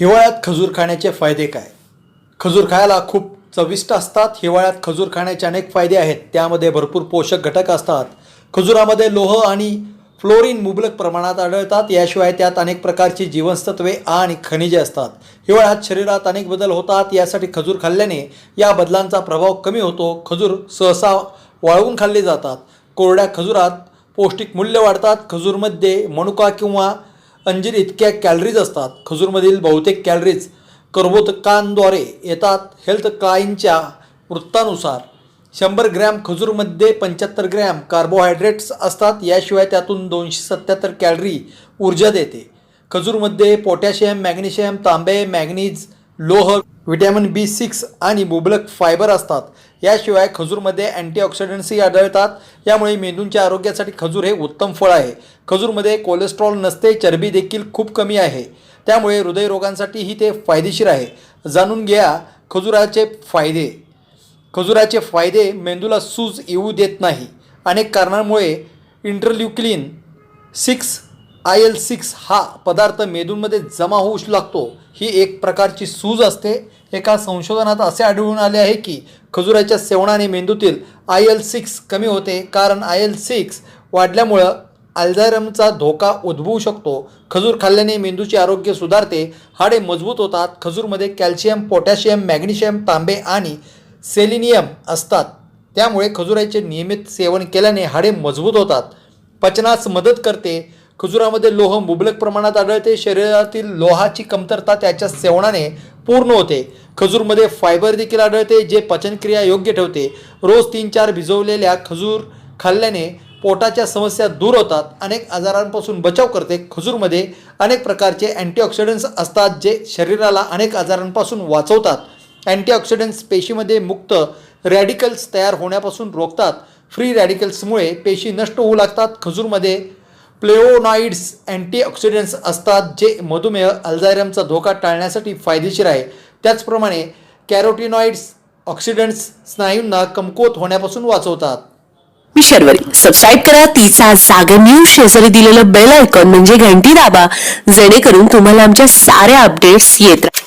हिवाळ्यात खजूर खाण्याचे फायदे काय? खजूर खायला खूप चविष्ट असतात. हिवाळ्यात खजूर खाण्याचे अनेक फायदे आहेत. त्यामध्ये भरपूर पोषक घटक असतात. खजुरामध्ये लोह आणि फ्लोरीन मुबलक प्रमाणात आढळतात. याशिवाय त्यात अनेक प्रकारची जीवनसत्वे आणि खनिजे असतात. हिवाळ्यात शरीरात अनेक बदल होतात. यासाठी खजूर खाल्ल्याने या बदलांचा प्रभाव कमी होतो. खजूर सहसा वाळवून खाल्ले जातात. कोरड्या खजुरात पौष्टिक मूल्य वाढतात. खजूरमध्ये मनुका किंवा अंजीर इतक्या कॅलरीज असतात. खजूरमधील बहुतेक कॅलरीज कर्बोदकांद्वारे येतात. हेल्थ क्लाईनच्या वृत्तानुसार शंभर ग्रॅम खजूरमध्ये पंच्याहत्तर ग्रॅम कार्बोहायड्रेट्स असतात. याशिवाय त्यातून दोनशे सत्याहत्तर कॅलरी ऊर्जा देते. खजूरमध्ये पोटॅशियम मॅग्नेशियम तांबे मॅग्नीज लोह व्हिटॅमिन बी सिक्स आणि मुबलक फायबर असतात. याशिवाय खजूरमध्ये अँटीऑक्सिडंट्सही आढळतात. यामुळे मेंदूंच्या आरोग्यासाठी खजूर हे उत्तम फळ आहे. खजूरमध्ये कोलेस्ट्रॉल नसते चरबी देखील खूप कमी आहे. त्यामुळे हृदयरोगांसाठीही ते फायदेशीर आहे. जाणून घ्या खजुराचे फायदे. खजुराचे फायदे मेंदूला सूज येऊ देत नाही. अनेक कारणांमुळे interleukin six I L six हा पदार्थ मेंदूमध्ये जमा होऊ लागतो. ही एक प्रकारची सूज असते. एका संशोधनात असे आढळून आले आहे की खजुराच्या सेवनाने मेंदूतील आय एल सिक्स कमी होते. कारण आय एल सिक्स वाढल्यामुळं अल्झायरमचा धोका उद्भवू शकतो. खजूर खाल्ल्याने मेंदूचे आरोग्य सुधारते. हाडे मजबूत होतात. खजूरमध्ये कॅल्शियम पोटॅशियम मॅग्नेशियम तांबे आणि सेलिनियम असतात. त्यामुळे खजुराचे नियमित सेवन केल्याने हाडे मजबूत होतात. पचनास मदत करते. खजुरामध्ये लोह मुबलक प्रमाणात आढळते. शरीरातील लोहाची कमतरता त्याच्या सेवनाने पूर्ण होते. खजूरमध्ये फायबर देखील आढळते जे पचनक्रिया योग्य ठेवते. रोज तीन चार भिजवलेल्या खजूर खाल्ल्याने पोटाच्या समस्या दूर होतात. अनेक आजारांपासून बचाव करते. खजूरमध्ये अनेक प्रकारचे अँटीऑक्सिडंट्स असतात जे शरीराला अनेक आजारांपासून वाचवतात. अँटीऑक्सिडंट्स पेशीमध्ये मुक्त रॅडिकल्स तयार होण्यापासून रोखतात. फ्री रॅडिकल्समुळे पेशी नष्ट होऊ लागतात. खजूरमध्ये प्लेओनॉइड्स अँटीऑक्सिडंट्स असतात जे मधुमेह अल्झायरमचा धोका टाळण्यासाठी फायदेशीर आहे. त्याचप्रमाणे कॅरोटिनॉइड्स ऑक्सिडंट्स स्नायूंना कमकुवत होण्यापासून वाचवतात. मी शर्वरी सबस्क्राईब करा. तिचा जागर न्यूज शेजारी दिलेलं बेल आयकॉन म्हणजे घंटी दाबा. जेणेकरून तुम्हाला आमच्या साऱ्या अपडेट्स येत राहतात